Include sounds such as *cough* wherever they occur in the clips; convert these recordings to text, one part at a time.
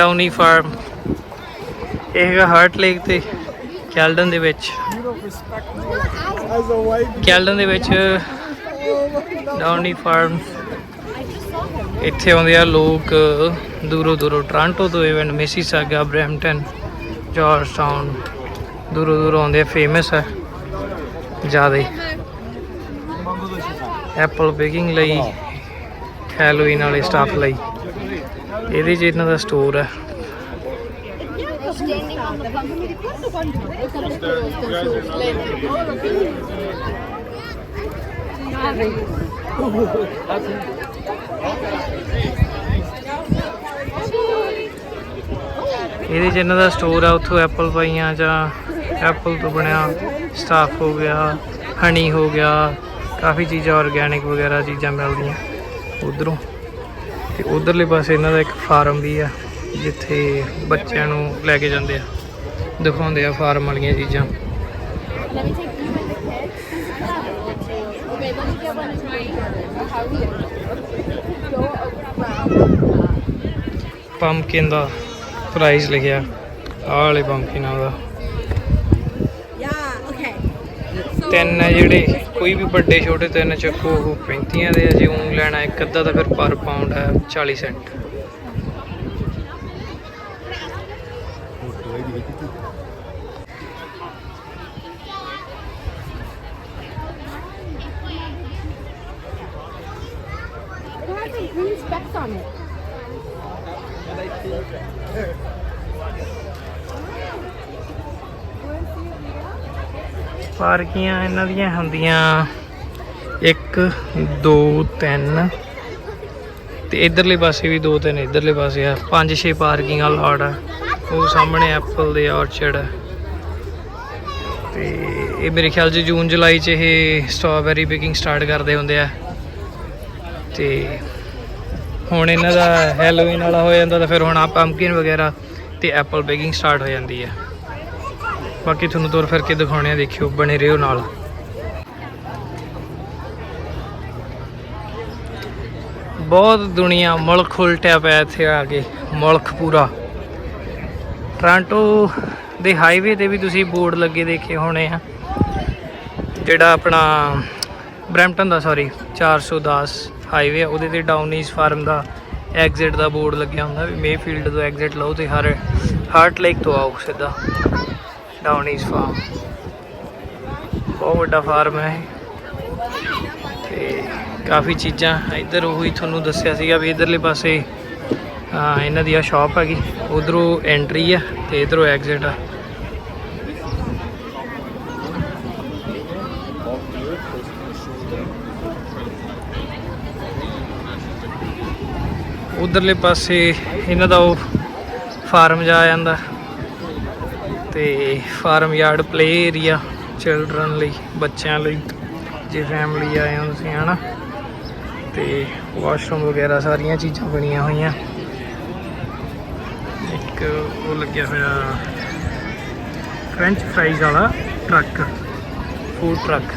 ਡਾਊਨੀ farm. ਇਹ ਹੈਗਾ heart lake ਤੇ ਕੈਲਡਨ ਦੇ ਵਿੱਚ। ਕੈਲਡਨ ਦੇ ਵਿੱਚ ਡਾਊਨੀ ਫਾਰਮ। ਇੱਥੇ ਆਉਂਦੇ ਆ ਲੋਕ ਦੂਰੋਂ ਦੂਰੋਂ ਟ੍ਰਾਂਟੋ ਤੋਂ ਇਵਨ ਮਿਸੀਸਾਗਾ ਬ੍ਰੈਂਪਟਨ, ਜਾਰਜਟਾਊਨ, ਦੂਰੋਂ ਦੂਰੋਂ ਆਉਂਦੇ ਆ ਫੇਮਸ ਹੈ ਜ਼ਿਆਦਾ। ਐਪਲ ਬੇਕਿੰਗ ਲਈ ਹੈਲੋਇਨ ਵਾਲੇ ਸਟਾਫ ਲਈ। ਇਹਦੇ 'ਚ ਇਹਨਾਂ ਦਾ ਸਟੋਰ ਹੈ। ਇਹਦੇ 'ਚ ਇਹਨਾਂ ਦਾ ਸਟੋਰ ਆ ਉੱਥੋਂ ਐਪਲ ਪਾਈਆਂ ਜਾਂ ਐਪਲ ਤੋਂ ਬਣਿਆ ਸਟਾਫ ਹੋ ਗਿਆ ਹਨੀ ਹੋ ਗਿਆ, ਕਾਫੀ ਚੀਜ਼ਾਂ ਆਰਗੈਨਿਕ ਵਗੈਰਾ ਚੀਜ਼ਾਂ ਮਿਲਦੀਆਂ ਉਧਰੋਂ। ਤੇ ਉਧਰਲੇ ਪਾਸੇ ਇਹਨਾਂ ਦਾ ਇੱਕ ਫਾਰਮ ਵੀ ਆ, ਜਿੱਥੇ ਬੱਚਿਆਂ ਨੂੰ ਲੈ ਕੇ ਜਾਂਦੇ ਆ, ਦਿਖਾਉਂਦੇ ਆ ਫਾਰਮ ਵਾਲੀਆਂ ਚੀਜ਼ਾਂ। Let ਪੰਪਕਿਨ ਦਾ ਪ੍ਰਾਈਸ ਲਿਖਿਆ, ਆਹ ਵਾਲੇ ਪੰਪਕਿਨਾਂ ਦਾ Yeah, okay. ਤਿੰਨ ਹੈ ਜਿਹੜੇ, ਕੋਈ ਵੀ ਵੱਡੇ, ਛੋਟੇ ਤਿੰਨ ਚੱਕੋ, ਉਹ 35 ਦੇ ਆ, ਜੇ ਉਹ ਲੈਣਾ ਇੱਕ ਅੱਧਾ ਤਾਂ ਫਿਰ ਪਰ ਪਾਉਂਡ ਹੈ 40 cent It has on it. ਪਾਰਕੀਆਂ ਇਹਨਾਂ ਦੀਆਂ ਹੁੰਦੀਆਂ। 1 2 3 ਤੇ ਇਧਰਲੇ ਪਾਸੇ ਵੀ ਦੋ, ਤਿੰਨ ਇਧਰਲੇ ਪਾਸੇ ਆ। ਪੰਜ, ਛੇ ਪਾਰਕਿੰਗ ਆ ਲਾਟ ਆ। ਉਹ ਸਾਹਮਣੇ ਐਪਲ ਦੇ ਆਰਚਰਡ ਆ ਤੇ ਇਹ ਮੇਰੇ ਖਿਆਲ 'ਚ ਜੂਨ, ਜੁਲਾਈ 'ਚ ਇਹ ਸਟ੍ਰਾਬੇਰੀ ਬੇਕਿੰਗ ਸਟਾਰਟ ਕਰਦੇ ਹੁੰਦੇ ਆ। ਤੇ ਹੁਣ ਇਹਨਾਂ ਦਾ ਹੈਲੋਵੀਨ ਵਾਲਾ ਹੋ ਜਾਂਦਾ ਤਾਂ ਫਿਰ ਹੁਣ ਆ ਪੰਪਕਿਨ ਵਗੈਰਾ ਤੇ ਐਪਲ ਬੇਕਿੰਗ ਸਟਾਰਟ ਹੋ ਜਾਂਦੀ ਹੈ ਬਾਕੀ ਤੁਹਾਨੂੰ ਤੁਰ ਫਿਰ ਕੇ ਦਿਖਾਉਣੇ ਆ, ਦੇਖਿਓ, ਬਣੇ ਰਹੋ ਨਾਲ। ਬਹੁਤ ਦੁਨੀਆ ਮੁਲਕ ਉਲਟਿਆ ਪਿਆ ਇੱਥੇ ਆ ਕੇ, ਮੁਲਕ ਪੂਰਾ। ਟ੍ਰਾਂਟੋ ਦੇ ਹਾਈਵੇ ਤੇ ਵੀ ਤੁਸੀਂ ਬੋਰਡ ਲੱਗੇ ਦੇਖੇ ਹੋਣੇ ਆ। ਜਿਹੜਾ ਆਪਣਾ ਬ੍ਰੈਂਪਟਨ ਦਾ ਸੌਰੀ 410 ਹਾਈਵੇ ਆ, ਉਹਦੇ ਤੇ ਡਾਊਨੀਜ਼ ਫਾਰਮ ਦਾ ਐਗਜ਼ਿਟ ਦਾ ਬੋਰਡ ਲੱਗਿਆ ਹੁੰਦਾ ਵੀ ਮੇਫੀਲਡ ਤੋਂ ਐਗਜ਼ਿਟ ਲਓ ਤੇ ਹਰ ਹਾਰਟ ਲੇਕ ਤੋਂ ਆਓ ਸਿੱਧਾ। ਡਾਊਨੀਜ਼ ਫਾਰਮ ਬਹੁਤ ਵੱਡਾ ਫਾਰਮ ਹੈ ਇਹ। ਤੇ ਕਾਫੀ ਚੀਜ਼ਾਂ, ਇੱਧਰ ਉਹੀ ਤੁਹਾਨੂੰ ਦੱਸਿਆ ਸੀਗਾ ਵੀ ਇਧਰਲੇ ਪਾਸੇ ਇਹਨਾਂ ਦੀ ਆ ਸ਼ਾਪ ਹੈਗੀ। ਉਧਰੋਂ ਐਂਟਰੀ ਆ ਤੇ ਇਧਰੋਂ ਐਗਜ਼ਿਟ ਆ। ਉਧਰਲੇ ਪਾਸੇ ਇਹਨਾਂ ਦਾ ਉਹ ਫਾਰਮ ਜਾ ਜਾਂਦਾ। ਤੇ farm yard play area children ਲਈ, ਬੱਚਿਆਂ ਲਈ, ਜੇ ਫੈਮਿਲੀ ਆਏ ਹੋ ਤੁਸੀਂ, ਹਨਾ? ਤੇ ਵਾਸ਼ਰੂਮ ਵਗੈਰਾ ਸਾਰੀਆਂ ਚੀਜ਼ਾਂ ਬਣੀਆਂ ਹੋਈਆਂ। ਇੱਕ ਉਹ ਲੱਗਿਆ ਹੋਇਆ ਫ੍ਰੈਂਚ ਫਰਾਈਜ਼ ਵਾਲਾ ਟਰੱਕ ਫੂਡ ਟਰੱਕ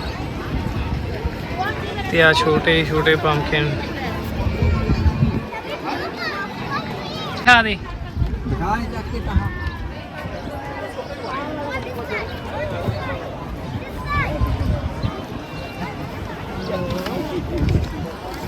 ਤੇ ਆ ਛੋਟੇ ਛੋਟੇ ਪੰਪਕਿਨ ਖਾ ਦੇ।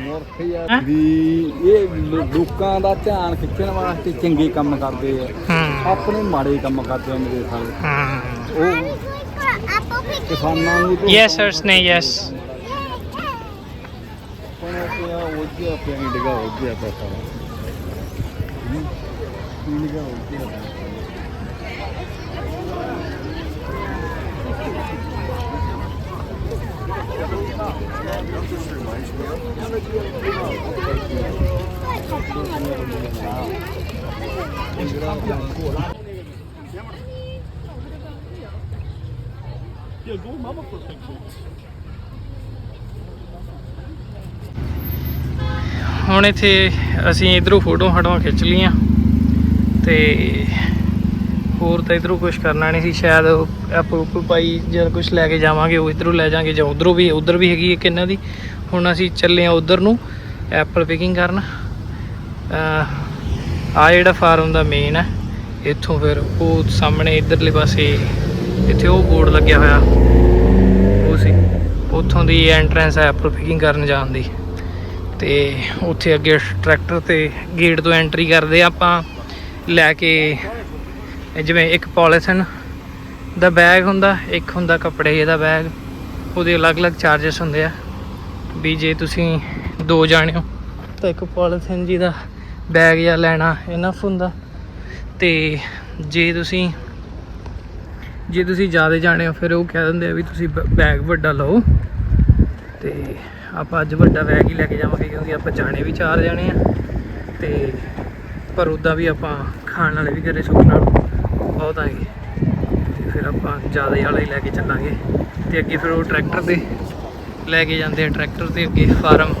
ਹੈਂ? ਵੀ ਇਹ ਲੋਕਾਂ ਦਾ ਧਿਆਨ ਖਿੱਚਣ ਵਾਸਤੇ ਚੰਗੇ ਕੰਮ ਕਰਦੇ ਆ। ਆਪਣੇ ਮਾੜੇ ਕੰਮ ਕਰਦੇ ਆ ਮੇਰੇ ਹੂੰ। ਉਹ ਕਿਸਾਨਾਂ ਨੂੰ ਯੈਸ ਸਰ ਸਨੇ ਯੈਸ ਕੋਣ ਪਿਆ ਉਹ ਜਿਹਾ ਪਿਆ ਇੰਡੀਗਾ ਹੋ ਗਿਆ ਪੈਸਾ ਇੰਡੀਗਾ ਹੋ ਗਿਆ ਹੁਣ ਇੱਥੇ ਅਸੀਂ ਇਧਰੋਂ ਫੋਟੋ ਫਟਵਾ ਖਿੱਚ ਲਈਆਂ ਤੇ ਹੋਰ ਤਾਂ ਇਧਰੋਂ ਕੁਝ ਕਰਨਾ ਨਹੀਂ ਸੀ, ਸ਼ਾਇਦ ਐਪਲ ਉਪਲ ਪਾਈ ਜਾਂ ਕੁਝ ਲੈ ਕੇ ਜਾਵਾਂਗੇ, ਉਹ ਇਧਰੋਂ ਲੈ ਜਾਾਂਗੇ ਜਾਂ ਉਧਰੋਂ ਵੀ, ਉਧਰ ਵੀ ਹੈਗੀ ਇੱਕ ਇਹਨਾਂ ਦੀ। ਹੁਣ ਅਸੀਂ ਚੱਲੇ ਆ ਉਧਰ ਨੂੰ ਐਪਲ ਪਿਕਿੰਗ ਕਰਨ। ਆ ਜਿਹੜਾ ਫਾਰਮ ਦਾ ਮੇਨ ਹੈ, ਇੱਥੋਂ ਫਿਰ ਉਹ ਸਾਹਮਣੇ ਇਧਰਲੇ ਪਾਸੇ, ਇੱਥੇ ਉਹ ਬੋਰਡ ਲੱਗਿਆ ਹੋਇਆ। ਉਹ ਸੀ, ਉੱਥੋਂ ਦੀ ਐਂਟਰੈਂਸ ਹੈ ਐਪਲ ਪਿਕਿੰਗ ਕਰਨ ਜਾਣ ਦੀ। ਤੇ ਉੱਥੇ ਅੱਗੇ ਟਰੈਕਟਰ ਤੇ ਗੇਟ ਤੋਂ ਐਂਟਰੀ ਕਰਦੇ ਆਪਾਂ, ਲੈ ਕੇ ਜਿਵੇਂ ਇੱਕ ਪੋਲੀਥਨ ਦਾ ਬੈਗ ਹੁੰਦਾ, ਇੱਕ ਹੁੰਦਾ ਕੱਪੜੇ ਦਾ ਬੈਗ। ਉਹਦੇ ਅਲੱਗ-ਅਲੱਗ ਚਾਰजेस ਹੁੰਦੇ ਆ। ਵੀ ਜੇ ਤੁਸੀਂ ਦੋ ਜਾਣੇ ਹੋ, ਤਾਂ ਇੱਕ ਪੋਲੀਥਨ ਜੀ ਦਾ ਬੈਗ ਜਾਂ ਲੈਣਾ ਇਨਫ ਹੁੰਦਾ। ਤੇ ਜੇ ਤੁਸੀਂ ਜੇ ਤੁਸੀਂ ਜ਼ਿਆਦਾ ਜਾਣੇ ਹੋ, ਫਿਰ ਉਹ ਕਹਿ ਦਿੰਦੇ ਆ ਵੀ ਤੁਸੀਂ ਬ- ਬੈਗ ਵੱਡਾ ਲਓ। ਤੇ ਆਪਾਂ ਅੱਜ ਵੱਡਾ ਬੈਗ ਹੀ ਲੈ ਕੇ ਜਾਵਾਂਗੇ, ਕਿਉਂਕਿ ਆਪਾਂ ਜਾਣੇ ਵੀ ਚਾਰ ਜਾਣੇ ਆ। ਤੇ ਪਰ ਉਦਾਂ ਵੀ ਆਪਾਂ ਖਾਣ ਵਾਲੇ ਵੀ ਘਰੇ ਸੁੱਖ ਨਾਲ ਬਹੁਤ ਆਏਗੇ। ਤੇ ਫਿਰ ਆਪਾਂ ਜ਼ਿਆਦਾ ਵਾਲਾ ਹੀ ਲੈ ਕੇ ਚੱਲਾਂਗੇ। ਤੇ ਅੱਗੇ ਫਿਰ ਉਹ ਟਰੈਕਟਰ ਤੇ ਲੈ ਕੇ ਜਾਂਦੇ ਆ। ਟਰੈਕਟਰ ਤੇ ਅੱਗੇ ਫਾਰਮ।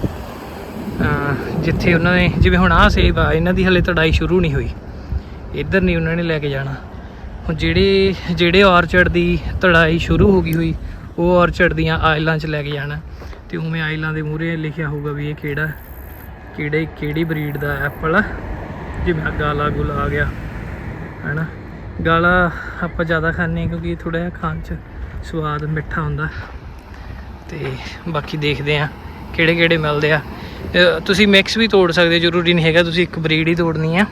ਜਿੱਥੇ ਉਹਨਾਂ ਨੇ, ਜਿਵੇਂ ਹੁਣ ਆਹ ਸੇਬ ਆ, ਇਹਨਾਂ ਦੀ ਹਲੇ ਤੜਾਈ ਸ਼ੁਰੂ ਨਹੀਂ ਹੋਈ। ਇੱਧਰ ਨਹੀਂ ਉਹਨਾਂ ਨੇ ਲੈ ਕੇ ਜਾਣਾ। ਹੁਣ ਜਿਹੜੇ ਜਿਹੜੇ ਔਰਚਡ ਦੀ ਤੜਾਈ ਸ਼ੁਰੂ ਹੋ ਗਈ ਹੋਈ, ਉਹ ਔਰਚਡ ਦੀਆਂ ਆਇਲਾਂ 'ਚ ਲੈ ਕੇ ਜਾਣਾ। ਤੇ ਉਵੇਂ ਆਇਲਾਂ ਦੇ ਮੂਹਰੇ ਲਿਖਿਆ ਹੋਊਗਾ ਵੀ ਇਹ ਕਿਹੜਾ, ਕਿਹੜੇ, ਕਿਹੜੀ ਬਰੀਡ ਦਾ ਐਪਲ ਆ। ਜਿਵੇਂ ਗਾਲਾ ਗੁਲਾ ਆ ਗਿਆ। ਹੈਨਾ? ਗਾਲਾ ਆਪਾਂ ਜ਼ਿਆਦਾ ਖਾਂਦੇ ਹਾਂ ਕਿਉਂਕਿ ਥੋੜਾ ਜਿਹਾ ਖਾਣ 'ਚ ਸਵਾਦ ਮਿੱਠਾ ਹੁੰਦਾ। ਤੇ ਬਾਕੀ ਦੇਖਦੇ ਆ ਕਿਹੜੇ ਕਿਹੜੇ ਮਿਲਦੇ ਆ। ਤੁਸੀਂ ਮਿਕਸ ਵੀ ਤੋੜ ਸਕਦੇ ਹੋ ਜ਼ਰੂਰੀ ਨਹੀਂ ਹੈਗਾ ਤੁਸੀਂ ਇੱਕ ਬਰੀਡ ਹੀ ਤੋੜਨੀ ਆ।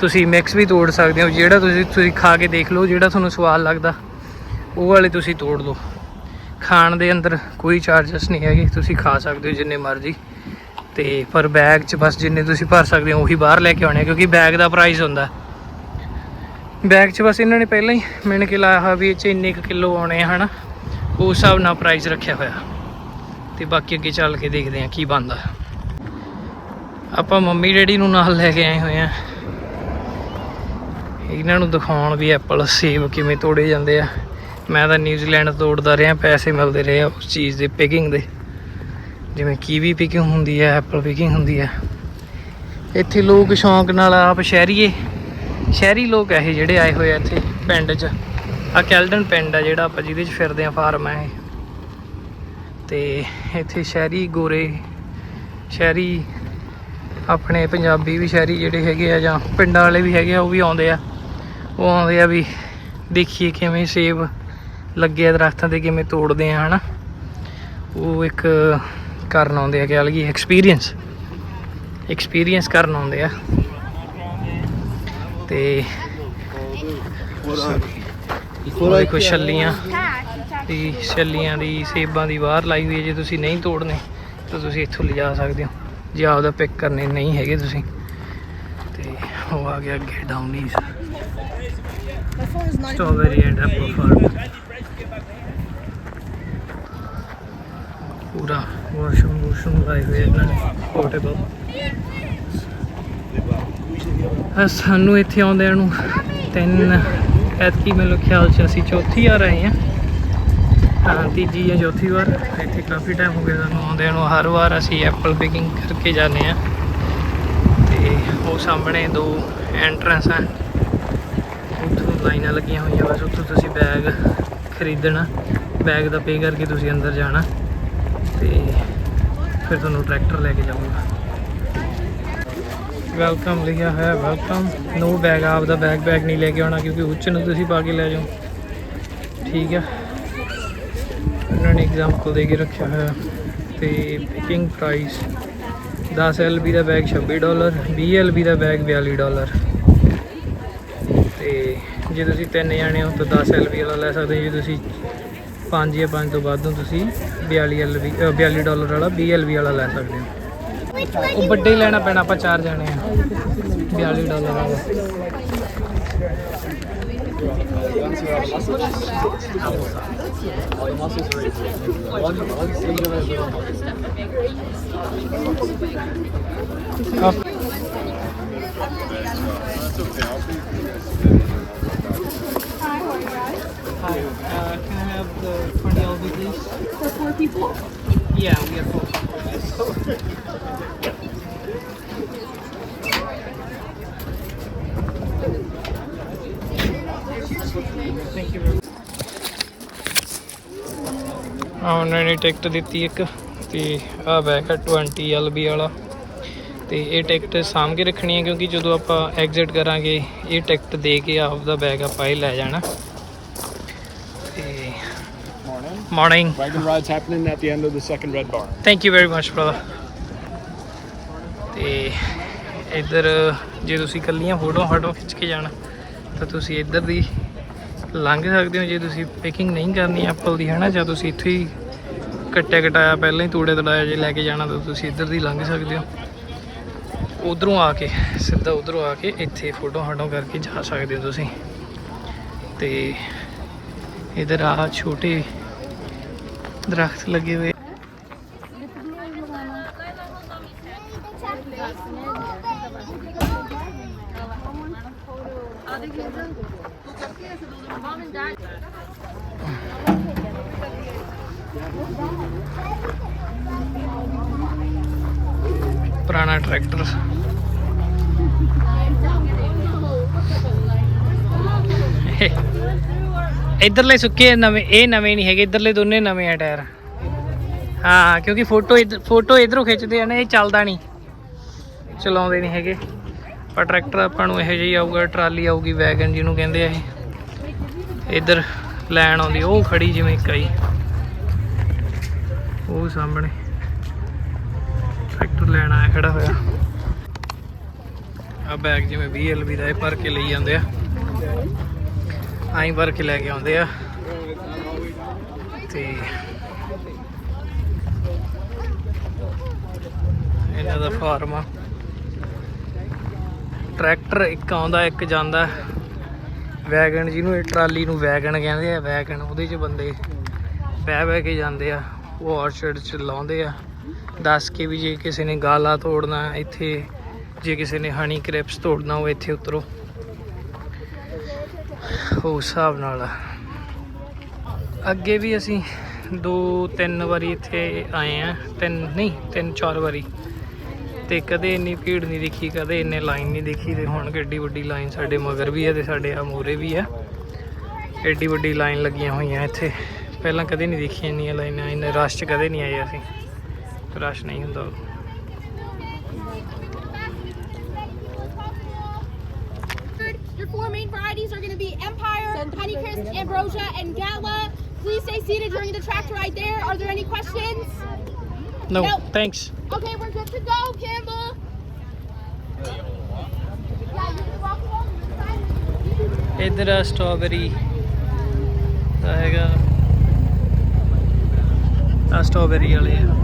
ਤੁਸੀਂ ਮਿਕਸ ਵੀ ਤੋੜ ਸਕਦੇ ਹੋ ਜਿਹੜਾ ਤੁਸੀਂ ਤੁਸੀਂ ਖਾ ਕੇ ਦੇਖ ਲਓ ਜਿਹੜਾ ਤੁਹਾਨੂੰ ਸਵਾਦ ਲੱਗਦਾ ਉਹ ਵਾਲੇ ਤੁਸੀਂ ਤੋੜ ਲਓ। ਖਾਣ ਦੇ ਅੰਦਰ ਕੋਈ ਚਾਰजेस ਨਹੀਂ ਹੈਗੇ ਤੁਸੀਂ ਖਾ ਸਕਦੇ ਹੋ ਜਿੰਨੇ ਮਰਜ਼ੀ। ਤੇ ਪਰ ਬੈਗ 'ਚ ਬਸ ਜਿੰਨੇ ਤੁਸੀਂ ਭਰ ਸਕਦੇ ਹੋ ਉਹੀ ਬਾਹਰ ਲੈ ਕੇ ਆਉਣੇ ਆ, ਕਿਉਂਕਿ ਬੈਗ ਦਾ ਪ੍ਰਾਈਸ ਹੁੰਦਾ। ਬੈਗ 'ਚ ਬਸ ਇਹਨਾਂ ਨੇ ਪਹਿਲਾਂ ਹੀ ਮਿਣ ਕੇ ਲਾਇਆ ਹੋਇਆ ਵੀ ਇਹ 'ਚ ਇੰਨੇ ਕੁ ਕਿਲੋ ਆਉਣੇ ਆ, ਹਨਾ? ਉਸ ਹਿਸਾਬ ਨਾਲ ਪ੍ਰਾਈਸ ਰੱਖਿਆ ਹੋਇਆ। ਤੇ ਬਾਕੀ ਅੱਗੇ ਚੱਲ ਕੇ ਦੇਖਦੇ ਆ ਕੀ ਬਣਦਾ। ਆਪਾਂ ਮੰਮੀ ਡੈਡੀ ਨੂੰ ਨਾਲ ਲੈ ਕੇ ਆਏ ਹੋਏ ਆ। ਇਹਨਾਂ ਨੂੰ ਦਿਖਾਉਣ ਵੀ ਐਪਲ ਸੇਬ ਕਿਵੇਂ ਤੋੜੇ ਜਾਂਦੇ ਆ। ਮੈਂ ਤਾਂ ਨਿਊਜ਼ੀਲੈਂਡ ਤੋੜਦਾ ਰਿਹਾ, ਪੈਸੇ ਮਿਲਦੇ ਰਹੇ ਆ ਉਸ ਚੀਜ਼ ਦੇ ਪਿਕਿੰਗ ਦੇ। ਜਿਵੇਂ ਕੀਵੀ ਪਿਕਿੰਗ ਹੁੰਦੀ ਹੈ ਐਪਲ ਪਿਕਿੰਗ ਹੁੰਦੀ ਹੈ ਇੱਥੇ ਲੋਕ ਸ਼ੌਂਕ ਨਾਲ ਆਪ ਸ਼ਹਿਰੀਏ। ਸ਼ਹਿਰੀ ਲੋਕ ਆ ਇਹ ਜਿਹੜੇ ਆਏ ਹੋਏ ਆ ਇੱਥੇ ਪਿੰਡ 'ਚ। ਆ ਕੈਲਡਨ ਪਿੰਡ ਆ ਜਿਹੜਾ ਆਪਾਂ ਜਿਹਦੇ 'ਚ ਫਿਰਦੇ ਆ, ਫਾਰਮ ਆ ਇਹ। ਤੇ ਇੱਥੇ ਸ਼ਹਿਰੀ ਗੋਰੇ, ਸ਼ਹਿਰੀ ਆਪਣੇ ਪੰਜਾਬੀ ਵੀ ਸ਼ਹਿਰੀ ਜਿਹੜੇ ਹੈਗੇ ਆ ਜਾਂ ਪਿੰਡਾਂ ਵਾਲੇ ਵੀ ਹੈਗੇ ਆ, ਉਹ ਵੀ ਆਉਂਦੇ ਆ। ਉਹ ਆਉਂਦੇ ਆ ਵੀ ਦੇਖੀਏ ਕਿਵੇਂ ਸੇਬ ਲੱਗੇ ਆ ਦਰਖਤਾਂ ਤੇ, ਕਿਵੇਂ ਤੋੜਦੇ ਆ, ਹਨਾ। ਉਹ ਇੱਕ ਕਰਨ ਆਉਂਦੇ ਆ, ਕਹਿ ਲਈਏ ਐਕਸਪੀਰੀਅੰਸ ਐਕਸਪੀਰੀਅੰਸ ਕਰਨ ਆਉਂਦੇ ਆ। ਤੇ ਹੋਰ ਦੇਖੋ ਛੱਲੀਆਂ ਦੀ ਛੱਲੀਆਂ ਦੀ ਸੇਬਾਂ ਦੀ ਬਾਹਰ ਲਾਈ ਹੋਈ ਹੈ। ਜੇ ਤੁਸੀਂ ਨਹੀਂ ਤੋੜਨੇ, ਤਾਂ ਤੁਸੀਂ ਇੱਥੋਂ ਲਿਜਾ ਸਕਦੇ ਹੋ। ਜੇ ਆਪਦਾ ਪਿਕ ਕਰਨੇ ਨਹੀਂ ਹੈਗੇ ਤੁਸੀਂ। ਤੇ ਉਹ ਆ ਗਿਆ ਅੱਗੇ Downey's. Strawberry and apple farm ਪੂਰਾ ਵਾਸ਼ਰੂਮ ਵਾਸ਼ਰੂਮ ਲਾਏ ਹੋਏ ਇਹਨਾਂ ਨੇ। ਪੋਰਟੇਬਲ। ਸਾਨੂੰ ਇੱਥੇ ਆਉਂਦਿਆਂ ਨੂੰ ਤਿੰਨ, ਐਤਕੀ ਮੈਨੂੰ ਖਿਆਲ ਚ ਅਸੀਂ ਚੌਥੀ ਆ ਰਹੇ ਹਾਂ। ਹਾਂ ਤੀਜੀ ਜਾਂ ਚੌਥੀ ਵਾਰ, ਇੱਥੇ ਕਾਫੀ ਟਾਈਮ ਹੋ ਗਿਆ ਸਾਨੂੰ ਆਉਂਦਿਆਂ ਨੂੰ। ਹਰ ਵਾਰ ਅਸੀਂ ਐਪਲ ਪਿਕਿੰਗ ਕਰਕੇ ਜਾਂਦੇ ਆ ਤੇ ਉਹ ਸਾਹਮਣੇ ਦੋ ਐਂਟਰੈਂਸ ਆ। ਉੱਥੋਂ ਲਾਈਨਾਂ ਲੱਗੀਆਂ ਹੋਈਆਂ, ਬਸ ਉੱਥੋਂ ਤੁਸੀਂ ਬੈਗ ਖਰੀਦਣਾ। ਬੈਗ ਦਾ ਪੇ ਕਰਕੇ ਤੁਸੀਂ ਅੰਦਰ ਜਾਣਾ। ਤੇ ਫਿਰ ਤੁਹਾਨੂੰ ਟਰੈਕਟਰ ਲੈ ਕੇ ਜਾਊਗਾ। ਵੈਲਕਮ ਲਿਖਿਆ ਹੈ ਵੈਲਕਮ ਨੋ ਬੈਗ ਆਪ ਦਾ ਬੈਗ ਬੈਗ ਨਹੀਂ ਲੈ ਕੇ ਆਉਣਾ ਕਿਉਂਕਿ ਉੱਚ ਨੂੰ ਤੁਸੀਂ ਪਾ ਕੇ ਲੈ ਜਾਓ। ਠੀਕ ਆ। ਉਹਨਾਂ ਨੇ ਐਗਜ਼ਾਮਪਲ ਦੇ ਕੇ ਰੱਖਿਆ ਹੋਇਆ। ਤੇ ਪਿਕਿੰਗ ਪ੍ਰਾਈਸ 10 ਐਲਬੀ ਦਾ ਬੈਗ 26 ਡਾਲਰ 20 ਐਲਬੀ ਦਾ ਬੈਗ 42 ਡਾਲਰ ਤੇ ਜੇ ਤੁਸੀਂ ਤਿੰਨ ਜਾਣੇ ਹੋ ਤਾਂ 10 ਐਲਬੀ ਵਾਲਾ ਲੈ ਸਕਦੇ ਹੋ। ਜੇ ਤੁਸੀਂ 5 ਜਾਂ 5 ਤੋਂ ਵੱਧ ਹੋ, ਤੁਸੀਂ 42 ਐਲਬੀ 42 ਡਾਲਰ ਵਾਲਾ 20 ਐਲਬੀ ਵਾਲਾ ਲੈ ਸਕਦੇ ਹੋ। ਉਹ ਵੱਡੇ ਹੀ ਲੈਣਾ ਪੈਣਾ, ਆਪਾਂ ਚਾਰ ਜਾਣੇ ਆ। बयालीस डॉलर आ गया Hi, uh, can I have the 20 LV please? For four people? Yeah, we have four. people. *laughs* ਆ ਉਹਨਾਂ ਨੇ ਟਿਕਟ ਦਿੱਤੀ ਇੱਕ ਤੇ ਆ ਬੈਗ ਹੈ 20 ਐਲਬੀ ਵਾਲਾ ਤੇ ਇਹ ਟਿਕਟ ਸਾਂਭ ਕੇ ਰੱਖਣੀ ਹੈ ਕਿਉਂਕਿ ਜਦੋਂ ਆਪਾਂ ਐਗਜ਼ਿਟ ਕਰਾਂਗੇ ਇਹ ਟਿਕਟ ਦੇ ਕੇ ਆਪਦਾ ਬੈਗ ਆਪਾਂ ਹੀ ਲੈ ਜਾਣਾ ਤੇ Morning. Morning Wagon ride's happening at the end of the second red bar. Thank you very much brother ਤੇ ਇੱਧਰ ਜੇ ਤੁਸੀਂ ਕੱਲੀਆਂ ਫੋਟੋ ਫਾਟੋ ਖਿੱਚ ਕੇ ਜਾਣਾ ਤਾਂ ਤੁਸੀਂ ਇੱਧਰ ਦੀ ਲੰਘ ਸਕਦੇ ਹੋ ਜੇ ਤੁਸੀਂ ਪੈਕਿੰਗ ਨਹੀਂ ਕਰਨੀ ਐਪਲ ਦੀ, ਹਨਾ? ਜਾਂ ਤੁਸੀਂ ਇੱਥੇ ਹੀ ਕੱਟਿਆ ਕਟਾਇਆ, ਪਹਿਲਾਂ ਹੀ ਤੂੜੇ ਤੜਾਇਆ ਜੇ ਲੈ ਕੇ ਜਾਣਾ ਤਾਂ ਤੁਸੀਂ ਇੱਧਰ ਦੀ ਲੰਘ ਸਕਦੇ ਹੋ। ਉਧਰੋਂ ਆ ਕੇ, ਸਿੱਧਾ ਉਧਰੋਂ ਆ ਕੇ ਇੱਥੇ ਫੋਟੋ ਫਾਟੋ ਕਰਕੇ ਜਾ ਸਕਦੇ ਹੋ ਤੁਸੀਂ। ਤੇ ਇਧਰ ਆ ਛੋਟੇ ਦਰਖਤ ਲੱਗੇ ਹੋਏ ਪੁਰਾਣਾ ਟਰੈਕਟਰ। ਇਧਰਲੇ ਸੁੱਕੇ ਨਵੇਂ, ਇਹ ਨਵੇਂ ਨਹੀਂ ਹੈਗੇ, ਇਧਰਲੇ ਦੋਨੇ ਨਵੇਂ ਆ ਟਾਇਰ। ਹਾਂ, ਕਿਉਂਕਿ ਫੋਟੋ ਫੋਟੋ ਇਧਰੋਂ ਖਿੱਚਦੇ ਆ ਨਾ, ਇਹ ਚੱਲਦਾ ਨਹੀਂ। ਚਲਾਉਂਦੇ ਨਹੀਂ ਹੈਗੇ। ਪਰ ਟਰੈਕਟਰ ਆਪਾਂ ਨੂੰ ਇਹੋ ਜਿਹਾ ਹੀ ਆਊਗਾ, ਟਰਾਲੀ ਆਊਗੀ, ਵੈਗਨ ਜਿਹਨੂੰ ਕਹਿੰਦੇ ਆ ਇਹ। ਇਧਰ ਲੈਣ ਆਉਂਦੀ, ਉਹ ਖੜੀ ਜਿਵੇਂ ਕਈ ਉਹ ਸਾਹਮਣੇ। ਟਰੈਕਟਰ ਲੈਣ ਆਇਆ ਖੜਾ ਹੋਇਆ। ਆ ਬੈਗ ਜਿਵੇਂ 20 ਐਲਬੀ ਦਾ ਇਹ ਭਰ ਕੇ ਲਈ ਜਾਂਦੇ ਆ। ਆਈ ਭਰ ਕੇ ਲੈ ਕੇ ਆਉਂਦੇ ਆ। ਤੇ ਇਹਨਾਂ ਦਾ ਫਾਰਮ ਆ। ਟਰੈਕਟਰ ਇੱਕ ਆਉਂਦਾ, ਇੱਕ ਜਾਂਦਾ। ਵੈਗਨ ਜਿਹਨੂੰ ਇਹ ਟਰਾਲੀ ਨੂੰ ਵੈਗਨ ਕਹਿੰਦੇ ਆ ਵੈਗਨ ਉਹਦੇ 'ਚ ਬੰਦੇ ਬਹਿ ਬਹਿ ਕੇ ਜਾਂਦੇ ਆ। ਉਹ ਆਰਚਰਡ 'ਚ ਲਾਉਂਦੇ ਆ। ਦੱਸ ਕੇ ਵੀ ਜੇ ਕਿਸੇ ਨੇ ਗਾਲਾ ਤੋੜਨਾ, ਇੱਥੇ ਜੇ ਕਿਸੇ ਨੇ ਹਨੀ ਕ੍ਰਿਪਸ ਤੋੜਨਾ ਉਹ ਇੱਥੇ ਉਤਰੋ। ਉਸ ਹਿਸਾਬ ਨਾਲ। ਅੱਗੇ ਵੀ ਅਸੀਂ ਦੋ ਤਿੰਨ ਵਾਰੀ ਇੱਥੇ ਆਏ ਆ। ਤਿੰਨ ਨਹੀਂ, ਤਿੰਨ ਚਾਰ ਵਾਰੀ। ਤੇ ਕਦੇ ਇੰਨੀ ਭੀੜ ਨਹੀਂ ਦੇਖੀ, ਕਦੇ ਇੰਨੇ ਲਾਈਨ ਨਹੀਂ ਦੇਖੀ ਤੇ ਹੁਣ ਕਿੱਡੀ ਵੱਡੀ ਲਾਈਨ ਸਾਡੇ ਮਗਰ ਵੀ ਹੈ ਤੇ ਸਾਡੇ ਆ ਮੂਹਰੇ ਵੀ ਹੈ ਐਡੀ ਵੱਡੀ ਲਾਈਨ ਲੱਗੀਆਂ ਹੋਈਆਂ ਇੱਥੇ। ਪਹਿਲਾਂ ਕਦੇ ਨਹੀਂ ਦੇਖੀਆਂ ਇੰਨੀਆਂ ਲਾਈਨਾਂ, ਇੰਨੇ ਰਸ਼ 'ਚ ਕਦੇ ਨਹੀਂ ਆਏ ਅਸੀਂ। ਰਸ਼ ਨਹੀਂ ਹੁੰਦਾ Your four main varieties are going to be Empire, Honeycrisp, Ambrosia, and Gala. Please stay seated during the tractor ride there. Are there any questions? No No. ਥੈਂks Okay, we're good to go, Campbell. Yeah, you can walk along this side. ਇਧਰ ਆ strawberry ਦਾ ਹੈਗਾ ਆ strawberry ਵਾਲੇ ਆ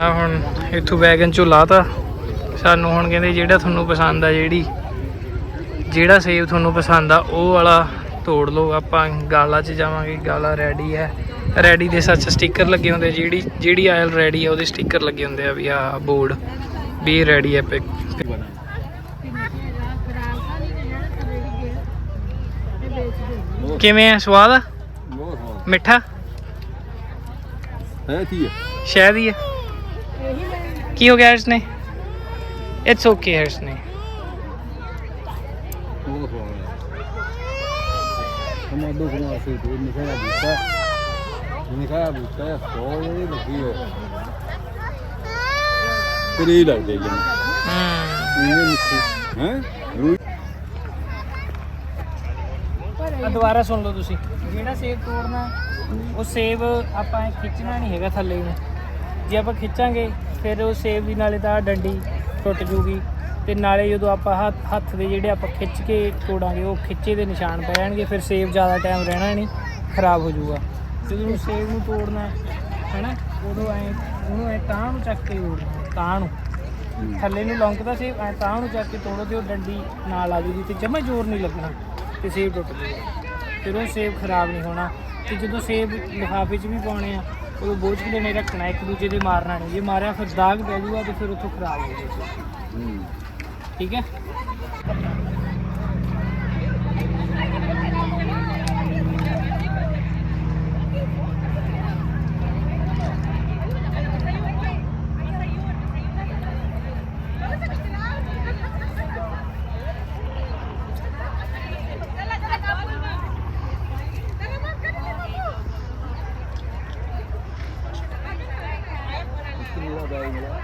ਆ ਹੁਣ ਇੱਥੋਂ ਵੈਗਨ ਚੋਂ ਲਾਤਾ। ਸਾਨੂੰ ਹੁਣ ਕਹਿੰਦੇ ਜਿਹੜਾ ਤੁਹਾਨੂੰ ਪਸੰਦ ਆ ਜਿਹੜੀ ਜਿਹੜਾ ਸੇਬ ਤੁਹਾਨੂੰ ਪਸੰਦ ਆ ਉਹ ਵਾਲਾ ਤੋੜ ਲਓ। ਆਪਾਂ ਗਾਲਾ 'ਚ ਜਾਵਾਂਗੇ ਗਾਲਾ ਰੈਡੀ ਹੈ ਰੈਡੀ ਦੇ ਸੱਚ ਸਟicker ਲੱਗੇ ਹੁੰਦੇ ਜਿਹੜੀ ਜਿਹੜੀ ਆਇਲ ਰੈਡੀ ਆ ਉਹਦੇ ਸਟicker ਲੱਗੇ ਹੁੰਦੇ ਆ ਵੀ ਆ ਬੋਰਡ ਵੀ ਰੈਡੀ ਹੈ ਪਿਕ ਕਿਵੇਂ ਆ? ਸਵਾਦ ਮਿੱਠਾ? ਹੈ ਕੀ ਹੈ ਸ਼ਾਇਦ ਹੀ ਹੈ ਕੀ ਹੋ ਗਿਆ ਇਸਨੇ? ਇਟਸ ਓਕੇ ਹੈ ਇਸਨੇ ਸੇ ਦੋ ਨਿਕਾਇਆ ਨਿਕਾਇਆ ਲੱਗੀ ਤੇਰੀ ਹੂੰ। ਇਹ ਮਿੱਠੀ ਹੈ? ਆ ਦੁਬਾਰਾ ਸੁਣ ਲਓ ਤੁਸੀਂ। ਜਿਹੜਾ ਸੇਬ ਤੋੜਨਾ ਉਹ ਸੇਬ ਆਪਾਂ ਖਿੱਚਣਾ ਨਹੀਂ ਹੈਗਾ ਥੱਲੇ ਨੂੰ। ਜੇ ਆਪਾਂ ਖਿੱਚਾਂਗੇ ਫਿਰ ਉਹ ਸੇਬ ਦੀ ਨਾਲੇ ਤਾਂ ਡੰਡੀ ਟੁੱਟ ਜੂਗੀ ਤੇ ਨਾਲੇ ਜਦੋਂ ਆਪਾਂ ਹੱਥ ਹੱਥ ਦੇ ਜਿਹੜੇ ਆਪਾਂ ਖਿੱਚ ਕੇ ਤੋੜਾਂਗੇ, ਉਹ ਖਿੱਚੇ ਦੇ ਨਿਸ਼ਾਨ ਪੈ ਜਾਣਗੇ, ਫਿਰ ਸੇਬ ਜ਼ਿਆਦਾ ਟਾਈਮ ਰਹਿਣਾ ਨਹੀਂ, ਖਰਾਬ ਹੋ ਜਾਊਗਾ। ਜਦੋਂ ਸੇਬ ਨੂੰ ਤੋੜਨਾ ਹੈ ਹੈਨਾ, ਉਦੋਂ ਐ, ਉਹਨੂੰ ਐ ਤਾਂ ਨੂੰ ਚੱਕ ਕੇ ਤੋੜਨਾ, ਤਾਂ ਨੂੰ। ਥੱਲੇ ਨੂੰ ਲੌਂਕਦਾ ਸੇਬ, ਐ ਤਾਂ ਨੂੰ ਚੱਕ ਕੇ ਤੋੜੋ ਤੇ ਉਹ ਡੰਡੀ ਨਾਲ ਆ ਜੂਗੀ ਤੇ ਜਮਾ ਜ਼ੋਰ ਨਹੀਂ ਲੱਗਣਾ ਤੇ ਸੇਬ ਟੁੱਟ ਜੂਗਾ। ਫਿਰ ਉਹ ਸੇਬ ਖਰਾਬ ਨਹੀਂ ਹੋਣਾ ਤੇ ਜਦੋਂ ਸੇਬ ਲਿਫਾਫੇ 'ਚ ਵੀ ਪਾਉਣੇ ਆ ਉਹ ਬੋਝ ਕੇ ਨਹੀਂ ਰੱਖਣਾ, ਇੱਕ ਦੂਜੇ ਦੇ ਮਾਰਨਾ ਨਹੀਂ। ਜੇ ਮਾਰਿਆ ਫਿਰ ਦਾਗ ਪੈ ਜਾਊਗਾ ਤੇ ਫਿਰ ਉੱਥੋਂ ਖਰਾਬ ਹੋ ਜਾਊਗਾ ਠੀਕ ਹੈ ਕਿੰਨਾ ਦਾ ਆਇਆ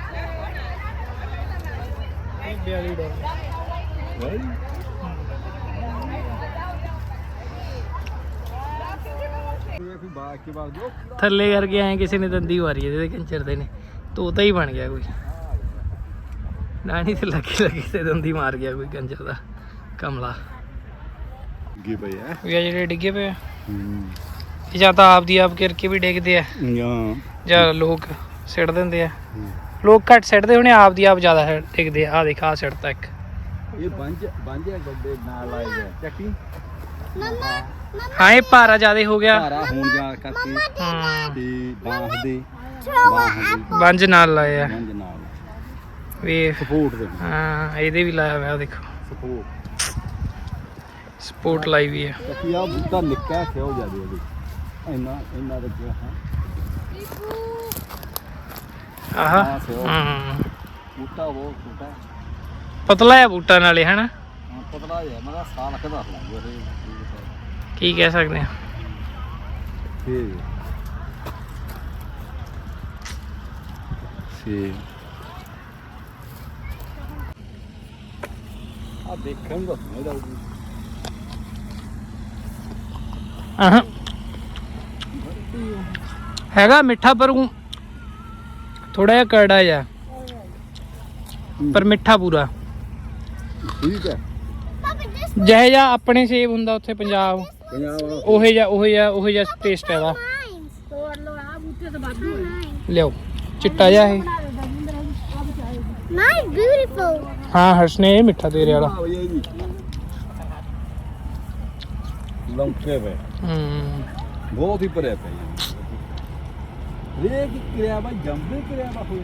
42 ਡਾਲਰ ਵੈਰੀ ਇਹ ਫਿਰ ਬਾਅਦ ਕੇ ਬਾਅਦ ਜੋ ਥੱਲੇ ਕਰਕੇ ਆਏ ਕਿਸੇ ਨੇ ਦੰਦੀ ਮਾਰੀ ਇਹਦੇ ਕੰਚਰ ਦੇ ਨੇ। ਤੋਤਾ ਹੀ ਬਣ ਗਿਆ ਕੋਈ। ਨਾਣੀ ਤੇ ਲੱਗੀ ਲੱਗੀ ਤੇ ਦੰਦੀ ਮਾਰ ਗਿਆ ਕੋਈ ਕੰਚਰ ਦਾ ਕਮਲਾ। ਗੇ ਪਈ ਹੈ ਵੀ ਆ ਜਿਹੜੇ ਡਿੱਗੇ ਪਏ ਆ, ਹੂੰ। ਇਹ ਜਾਂ ਤਾਂ ਆਪਦੀ ਆਪ ਕਰਕੇ ਵੀ ਡਿੱਗਦੇ ਆ। ਜਾਂ। ਲੋਕ ਸਿੱਟ ਦਿੰਦੇ ਆ। ਲੋਕ ਘੱਟ ਸਿੱਟਦੇ ਹੋਣੇ ਆਪਦੀ ਆਪ ਜ਼ਿਆਦਾ ਡਿੱਗਦੇ ਆ। ਆ ਦੇਖ ਆ ਸਿੱਟਤਾ ਇੱਕ। ਇਹ ਬੰਜ ਬੰਜਿਆ ਗੱਡੇ ਨਾਲ ਗਏ ਚੱਕੀ। ਹਾਂ ਇਹ ਭਾਰਾ ਜ਼ਿਆਦਾ ਹੋ ਗਿਆ। ਭਾਰਾ ਹੋਣ ਜਾ ਕਰਕੇ ਤੇ ਬਾਂਸ ਦੇ ਬੰਜ ਨਾਲ ਲਾਏ ਆ ਬੰਜ ਨਾਲ। ਵੇਖ। ਸਪੋਰਟ ਦੇ। ਹਾਂ ਇਹਦੇ ਵੀ ਲਾਇਆ ਹੋਇਆ ਦੇਖੋ। ਸਪੋਰਟ। ਸਪੋਰਟ ਲਾਈ ਵੀ ਆ ਚੱਕੀ ਆ ਬੂਟਾ ਨਿੱਕਾ ਸਿਓ ਜਾਦੇ ਉਹਦੇ ਇੰਨਾ ਇੰਨਾ ਰੱਖਿਆ ਹੈ। ਆਹਾ। ਹਾਂ, ਬੂਟਾ ਉਹ ਛੋਟਾ ਪਤਲਾ ਹੈ ਬੂਟਾ ਨਾਲੇ ਹਨਾ? ਹਾਂ, ਪਤਲਾ ਜਿਹਾ ਮੈਂ ਕਿਹਾ ਸਾਲ ਕਦਾ ਲਾਂਗੇ ਇਹ। ਕੀ ਕਹਿ ਸਕਦੇ ਆ ਫੇਰ ਫੇਰ ਆ ਦੇਖਣ ਦਾ ਸਮਝ ਆਉਗੀ ਆਹਾਂ ਹੈਗਾ ਮਿੱਠਾ ਪਰ ਥੋੜਾ ਜਿਹਾ ਕੜੜਾ ਜਿਹਾ ਪਰ ਮਿੱਠਾ ਪੂਰਾ। ਠੀਕ ਹੈ। ਜਿਹੇ ਜਿਹਾ ਆਪਣੇ ਸੇਬ ਹੁੰਦਾ ਉੱਥੇ ਪੰਜਾਬ। ਉਹੇ ਜਿਹਾ ਉਹੇ ਜਿਹਾ ਉਹੇ ਜਿਹਾ ਟੇਸਟ ਹੈ ਦਾ ਲਿਓ ਚਿੱਟਾ ਜਿਹਾ ਇਹ। Mine's beautiful. ਹਾਂ ਹਰਸ਼ ਨੇ ਇਹ ਮਿੱਠਾ ਤੇਰੇ ਵਾਲਾ। ਆ ਬਈ ਜੀ। ਲੰਕੇ ਵੇ ਹੂੰ। ਬਹੁਤ ਹੀ ਭਰਿਆ ਪਿਆ ਰੇ ਕੀ ਕਿਰਿਆ ਬਾ ਜੰਬੇ ਕਿਰਿਆ ਬਾ ਹੋਈ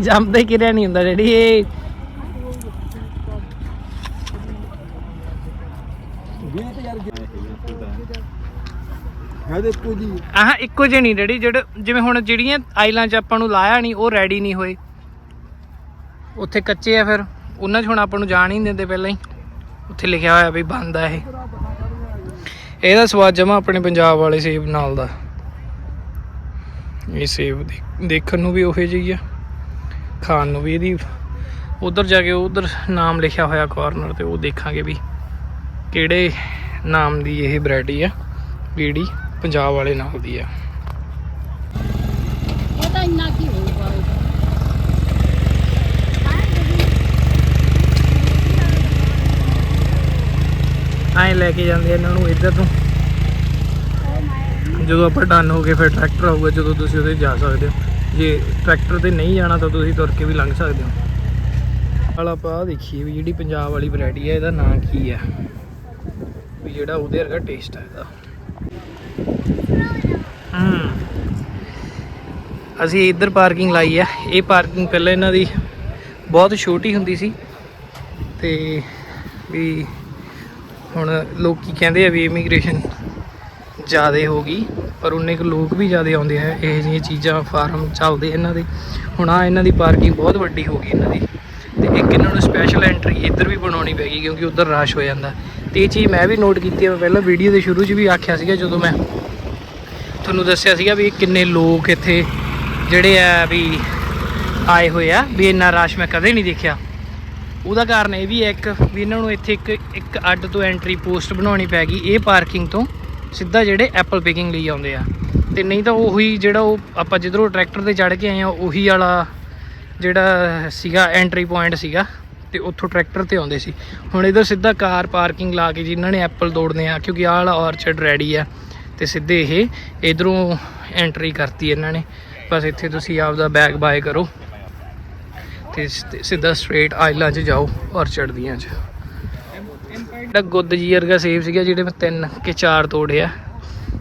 ਜੰਮਦੇ ਕਿਰਿਆ ਨਹੀਂ ਹੁੰਦਾ ਜਿਹੜੀ ਇਹ ਵੀ ਤੇ ਯਾਰ ਹੈ ਦੇ ਆਹ ਇੱਕੋ ਜਿਹੇ ਨਹੀਂ ਡੈਡੀ, ਜਿਹੜੇ ਜਿਵੇਂ ਹੁਣ ਜਿਹੜੀਆਂ ਆਈਲਾਂ 'ਚ ਆਪਾਂ ਨੂੰ ਲਾਇਆ ਨਹੀਂ, ਉਹ ਰੈਡੀ ਨਹੀਂ ਹੋਏ। ਉੱਥੇ ਕੱਚੇ ਆ ਫਿਰ, ਉਹਨਾਂ 'ਚ ਹੁਣ ਆਪਾਂ ਨੂੰ ਜਾਣ ਹੀ ਨਹੀਂ ਦਿੰਦੇ ਪਹਿਲਾਂ ਹੀ। ਉੱਥੇ ਲਿਖਿਆ ਹੋਇਆ ਵੀ ਬੰਦ ਆ ਇਹ। ਇਹਦਾ ਸਵਾਦ ਜਮਾ ਆਪਣੇ ਪੰਜਾਬ ਵਾਲੇ ਸੇਬ ਨਾਲ ਦਾ। ਇਹ ਸੇਬ ਦੇਖਣ ਨੂੰ ਵੀ ਉਹੇ ਜਿਹੀ ਆ। ਖਾਣ ਨੂੰ ਵੀ ਇਹਦੀ ਉਧਰ ਜਾ ਕੇ ਉਧਰ ਨਾਮ ਲਿਖਿਆ ਹੋਇਆ ਕਾਰਨਰ ਤੇ ਉਹ ਦੇਖਾਂਗੇ ਵੀ ਕਿਹੜੇ ਨਾਮ ਦੀ ਇਹ ਵੈਰਾਈਟੀ ਆ ਜਿਹੜੀ ਪੰਜਾਬ ਵਾਲੇ ਨਾਲ ਦੀ ਆ। ਇਹ ਤਾਂ ਇੰਨਾ ਕੀ ਹੋਊਗਾ ਐਂ ਲੈ ਕੇ ਜਾਂਦੇ ਇਹਨਾਂ ਨੂੰ ਇੱਧਰ ਨੂੰ ਜਦੋਂ ਆਪਾਂ ਡਨ ਹੋ ਗਏ ਫਿਰ ਟਰੈਕਟਰ ਆਊਗਾ ਜਦੋਂ ਤੁਸੀਂ ਉਹਦੇ ਜਾ ਸਕਦੇ ਹੋ। ਜੇ ਟਰੈਕਟਰ ਤੇ ਨਹੀਂ ਜਾਣਾ ਤਾਂ ਤੁਸੀਂ ਤੁਰ ਕੇ ਵੀ ਲੰਘ ਸਕਦੇ ਹੋ। ਆਪਾਂ ਆਹ ਦੇਖੀਏ ਵੀ ਜਿਹੜੀ ਪੰਜਾਬ ਵਾਲੀ ਵੈਰਾਈਟੀ ਹੈ ਇਹਦਾ ਨਾਂ ਕੀ ਹੈ ਵੀ ਜਿਹੜਾ ਉਹਦੇ ਵਰਗਾ ਟੇਸਟ ਹੈ ਇਹਦਾ। ਹੂੰ। ਅਸੀਂ ਇੱਧਰ ਪਾਰਕਿੰਗ ਲਾਈ ਆ। ਇਹ ਪਾਰਕਿੰਗ ਪਹਿਲਾਂ ਇਹਨਾਂ ਦੀ ਬਹੁਤ ਛੋਟੀ ਹੁੰਦੀ ਸੀ। ਤੇ ਵੀ ਹੁਣ ਲੋਕੀ ਕਹਿੰਦੇ ਆ ਵੀ ਇਮੀਗ੍ਰੇਸ਼ਨ ਜ਼ਿਆਦੇ ਹੋ ਗਈ, ਪਰ ਉਨੇ ਕੁ ਲੋਕ ਵੀ ਜ਼ਿਆਦੇ ਆਉਂਦੇ ਆ। ਇਹ ਜਿਹੀਆਂ ਚੀਜ਼ਾਂ ਫਾਰਮ ਚੱਲਦੇ ਇਹਨਾਂ ਦੇ। ਹੁਣ ਆ ਇਹਨਾਂ ਦੀ ਪਾਰਕਿੰਗ ਬਹੁਤ ਵੱਡੀ ਹੋ ਗਈ ਇਹਨਾਂ ਦੀ। ਤੇ ਇੱਕ ਇਹਨਾਂ ਨੂੰ ਸਪੈਸ਼ਲ ਐਂਟਰੀ ਇੱਧਰ ਵੀ ਬਣਾਉਣੀ ਪੈਗੀ ਕਿਉਂਕਿ ਉੱਧਰ ਰਸ਼ ਹੋ ਜਾਂਦਾ। ਤੇ ਇਹ ਚੀਜ਼ ਮੈਂ ਵੀ ਨੋਟ ਕੀਤੀ ਹੈ ਮੈਂ ਪਹਿਲਾਂ ਵੀਡੀਓ ਦੇ ਸ਼ੁਰੂ 'ਚ ਵੀ ਆਖਿਆ ਸੀਗਾ ਜਦੋਂ ਮੈਂ ਤੁਹਾਨੂੰ ਦੱਸਿਆ ਸੀਗਾ ਵੀ ਕਿੰਨੇ ਲੋਕ ਇੱਥੇ ਜਿਹੜੇ ਆ ਵੀ ਆਏ ਹੋਏ ਆ, ਵੀ ਇੰਨਾ ਰਸ਼ ਮੈਂ ਕਦੇ ਨਹੀਂ ਦੇਖਿਆ। ਉਹਦਾ ਕਾਰਨ ਇਹ ਵੀ ਹੈ ਇੱਕ, ਵੀ ਇਹਨਾਂ ਨੂੰ ਇੱਥੇ ਇੱਕ ਇੱਕ ਅੱਡ ਤੋਂ ਐਂਟਰੀ ਪੋਸਟ ਬਣਾਉਣੀ ਪੈ ਗਈ ਇਹ ਪਾਰਕਿੰਗ ਤੋਂ, ਸਿੱਧਾ ਜਿਹੜੇ ਐਪਲ ਪਿਕਿੰਗ ਲਈ ਆਉਂਦੇ ਆ। ਤੇ ਨਹੀਂ ਤਾਂ ਉਹੀ ਜਿਹੜਾ ਉਹ ਆਪਾਂ ਜਿੱਧਰੋਂ ਟਰੈਕਟਰ ਤੇ ਚੜ ਕੇ ਆਏ ਆ, ਉਹੀ ਵਾਲਾ ਜਿਹੜਾ ਸੀਗਾ ਐਂਟਰੀ ਪੁਆਇੰਟ ਸੀਗਾ। ਤੇ ਉੱਥੋਂ ਟਰੈਕਟਰ ਤੇ ਆਉਂਦੇ ਸੀ। ਹੁਣ ਇਧਰ ਸਿੱਧਾ ਕਾਰ ਪਾਰਕਿੰਗ ਲਾ ਕੇ ਜੀ ਇਹਨਾਂ ਨੇ ਐਪਲ ਤੋੜਨੇ ਆ, ਕਿਉਂਕਿ ਆਹ ਵਾਲਾ ਔਰਚਡ ਰੈਡੀ ਆ ਤੇ ਸਿੱਧੇ ਇਹ ਇਧਰੋਂ ਐਂਟਰੀ ਕਰਤੀ ਇਹਨਾਂ ਨੇ। ਬਸ ਇੱਥੇ ਤੁਸੀਂ ਆਪਦਾ ਬੈਗ ਬਾਏ ਕਰੋ ਤੇ ਸਿੱਧਾ ਸਟ੍ਰੇਟ ਆਇਲਾਂ 'ਚ ਜਾਓ ਔਰਚਡ ਦੀਆਂ 'ਚ। ਜਿਹੜਾ ਗੁੱਦ ਜੀ ਵਰਗਾ ਸੇਬ ਸੀਗਾ ਜਿਹੜੇ ਮੈਂ ਤਿੰਨ ਕਿ ਚਾਰ ਤੋੜਿਆ।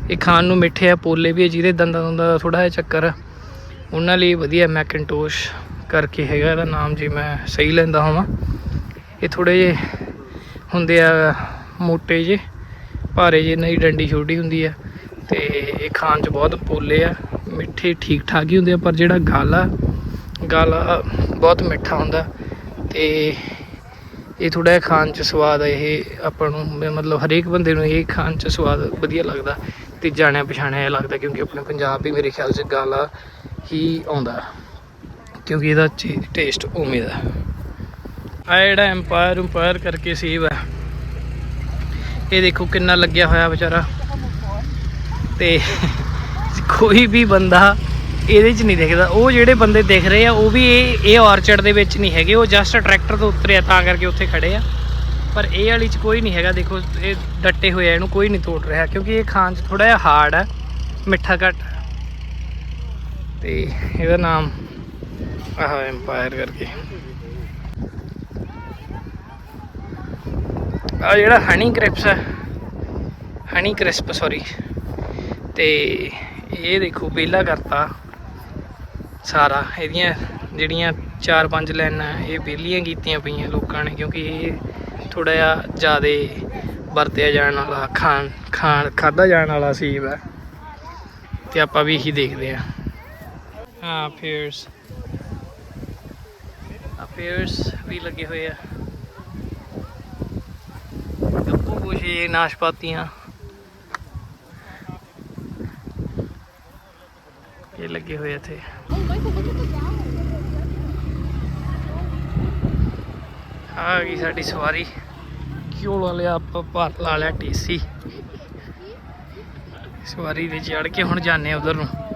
ਇਹ ਖਾਣ ਨੂੰ ਮਿੱਠੇ ਆ, ਪੋਲੇ ਵੀ ਆ, ਜਿਹਦੇ ਦੰਦਾਂ ਦੰਦਾਂ ਦਾ ਥੋੜਾ ਜਿਹਾ ਚੱਕਰ ਆ। ਉਹਨਾਂ ਲਈ ਵਧੀਆ ਮੈਕਨਟੋਸ਼ ਕਰਕੇ ਹੈਗਾ, ਇਹਦਾ ਨਾਮ ਜੇ ਮੈਂ ਸਹੀ ਲੈਂਦਾ ਹੋਵਾਂ। ਇਹ ਥੋੜੇ ਜੇ ਹੁੰਦੇ ਆ, ਮੋਟੇ ਜੇ ਭਾਰੇ ਜੇ ਨਹੀਂ, ਡੰਡੀ ਛੋਟੀ ਹੁੰਦੀ ਆ। ਤੇ ਇਹ ਖਾਣ ਚ ਬਹੁਤ ਪੋਲੇ ਆ, ਮਿੱਠੇ ਠੀਕ ਠਾਕ ਹੀ ਹੁੰਦੇ ਆ, ਪਰ ਜਿਹੜਾ ਗਾਲਾ ਗਾਲਾ ਬਹੁਤ ਮਿੱਠਾ ਹੁੰਦਾ। ਤੇ ਇਹ ਥੋੜਾ ਜਿਹਾ ਖਾਣ ਚ ਸਵਾਦ ਆ, ਇਹ ਆਪਾਂ ਨੂੰ ਮਤਲਬ ਹਰੇਕ ਬੰਦੇ ਨੂੰ ਇਹ ਖਾਣ ਚ ਸਵਾਦ ਵਧੀਆ ਲੱਗਦਾ ਤੇ ਜਾਣਿਆ ਪਛਾਣਿਆ ਜਿਹਾ ਲੱਗਦਾ, ਕਿਉਂਕਿ ਆਪਣੇ ਪੰਜਾਬ ਵੀ ਮੇਰੇ ਖਿਆਲ ਚ ਗਾਲਾ ਹੀ ਆਉਂਦਾ। ਕਿਉਂਕਿ ਇਹਦਾ ਟੇਸਟ ਉਵੇਂ ਦਾ ਆ ਜਿਹੜਾ ਐਮਪਾਇਰ ਐਮਪਾਇਰ ਕਰਕੇ ਸੇਵ ਹੈ। ਇਹ ਦੇਖੋ ਕਿੰਨਾ ਲੱਗਿਆ ਹੋਇਆ ਵਿਚਾਰਾ। ਤੇ ਕੋਈ ਵੀ ਬੰਦਾ ਇਹਦੇ 'ਚ ਨਹੀਂ ਦਿਖਦਾ। ਉਹ ਜਿਹੜੇ ਬੰਦੇ ਦਿਖ ਰਹੇ ਆ, ਉਹ ਵੀ ਇਹ ਇਹ ਆਰਚਰਡ ਦੇ ਵਿੱਚ ਨਹੀਂ ਹੈਗੇ। ਉਹ ਜਸਟ ਟਰੈਕਟਰ ਤੋਂ ਉਤਰਿਆ, ਤਾਂ ਕਰਕੇ ਉੱਥੇ ਖੜੇ ਆ। ਪਰ ਇਹ ਵਾਲੀ 'ਚ ਕੋਈ ਨਹੀਂ ਹੈਗਾ। ਦੇਖੋ, ਇਹ ਡੱਟੇ ਹੋਏ ਆ, ਇਹਨੂੰ ਕੋਈ ਨਹੀਂ ਤੋੜ ਰਿਹਾ, ਕਿਉਂਕਿ ਇਹ ਖਾਣ 'ਚ ਥੋੜਾ ਜਿਹਾ ਹਾਰਡ ਹੈ, ਮਿੱਠਾ ਘੱਟ ਤੇ ਇਹਦਾ ਨਾਮ ਆਹ ਐਮਪਾਇਰ ਕਰਕੇ। ਆ ਜਿਹੜਾ ਹਨੀ ਕ੍ਰਿਸਪ ਹੈ ਹਨੀ ਕ੍ਰਿਸਪ ਸੌਰੀ ਤੇ ਇਹ ਦੇਖੋ, ਵਿਹਲਾ ਕਰਤਾ ਸਾਰਾ। ਇਹਦੀਆਂ ਜਿਹੜੀਆਂ ਚਾਰ ਪੰਜ ਲਾਈਨਾਂ, ਇਹ ਵਿਹਲੀਆਂ ਕੀਤੀਆਂ ਪਈਆਂ ਲੋਕਾਂ ਨੇ, ਕਿਉਂਕਿ ਇਹ ਥੋੜਾ ਜਿਹਾ ਜ਼ਿਆਦੇ ਵਰਤਿਆ ਜਾਣ ਵਾਲਾ, ਖਾਣ ਖਾਣ ਖਾਦਾ ਜਾਣ ਵਾਲਾ ਸੇਬ ਹੈ। ਤੇ ਆਪਾਂ ਵੀ ਇਹੀ ਦੇਖਦੇ ਆ ਹਾਂ ਪੀਅਰਸ ਪੀਅਰਸ ਵੀ ਲੱਗੇ ਹੋਏ ਆ। ਗੱਪੂ ਗੋਸ਼ੇ ਨਾਸ਼ਪਾਤੀਆਂ। ਇਹ ਲੱਗੇ ਹੋਏ ਇੱਥੇ। ਆ ਗਈ ਸਾਡੀ ਸਵਾਰੀ। ਕਿਉਂ ਲਾ ਲਿਆ ਆਪਾਂ, ਭਰ ਲਾ ਲਿਆ, ਟੀਸੀ। ਸਵਾਰੀ ਵਿੱਚ ਚੜ ਕੇ ਹੁਣ ਜਾਂਦੇ ਆ ਉਧਰ ਨੂੰ।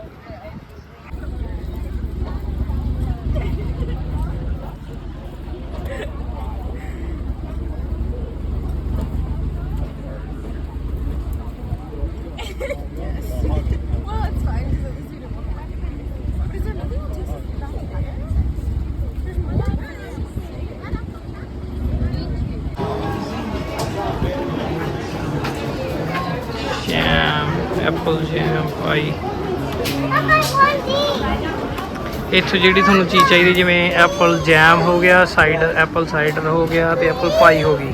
ਇੱਥੋਂ ਜਿਹੜੀ ਤੁਹਾਨੂੰ ਚੀਜ਼ ਚਾਹੀਦੀ, ਜਿਵੇਂ ਐਪਲ ਜੈਮ ਹੋ ਗਿਆ ਸਾਈਡ ਐਪਲ ਸਾਈਡਰ ਹੋ ਗਿਆ ਤੇ ਐਪਲ ਪਾਈ ਹੋ ਗਈ।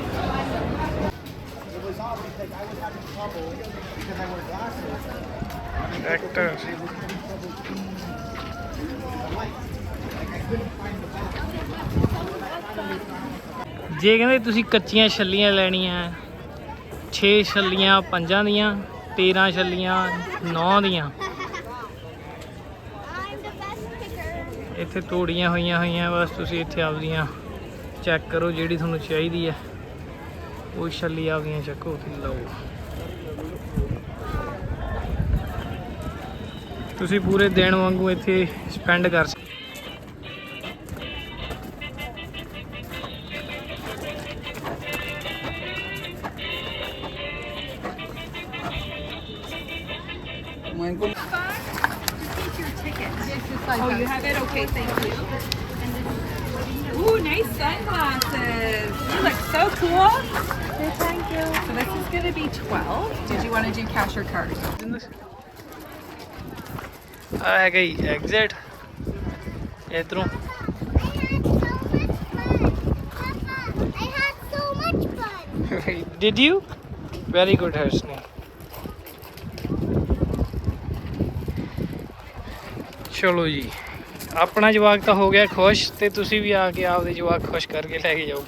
ਐਕਟਰ ਜੇ ਕਹਿੰਦੇ ਤੁਸੀਂ ਕੱਚੀਆਂ ਛੱਲੀਆਂ ਲੈਣੀਆਂ 6 ਛੱਲੀਆਂ, ਪੰਜਾਂ ਦੀਆਂ 13 ਛੱਲੀਆਂ 9 ਦੀਆਂ। ਇੱਥੇ ਤੋੜੀਆਂ ਹੋਈਆਂ ਹੋਈਆਂ, ਬਸ ਤੁਸੀਂ ਇੱਥੇ ਆਪਦੀਆਂ ਚੈੱਕ ਕਰੋ ਜਿਹੜੀ ਤੁਹਾਨੂੰ ਚਾਹੀਦੀ ਹੈ। ਉਹ ਛੱਲੀ ਆਪਦੀਆਂ ਚੱਕੋ ਤੇ ਲਓ। ਤੁਸੀਂ ਪੂਰੇ ਦਿਨ ਵਾਂਗੂ ਇੱਥੇ ਸਪੈਂਡ ਕਰ ਸਕਦੇ Oh, you have it? Okay, thank you. Ooh, nice sunglasses. You look so cool. Thank you. So this is going to be 12. Did you want to do cash or card? आ गई exit इधरों Did you? Very good, Harshni. ਚਲੋ ਜੀ। ਆਪਣਾ ਜਵਾਕ ਤਾਂ ਹੋ ਗਿਆ ਖੁਸ਼ ਤੇ ਤੁਸੀਂ ਵੀ ਆ ਕੇ ਆਪਦੇ ਜਵਾਕ ਖੁਸ਼ ਕਰਕੇ ਲੈ ਕੇ ਜਾਓ।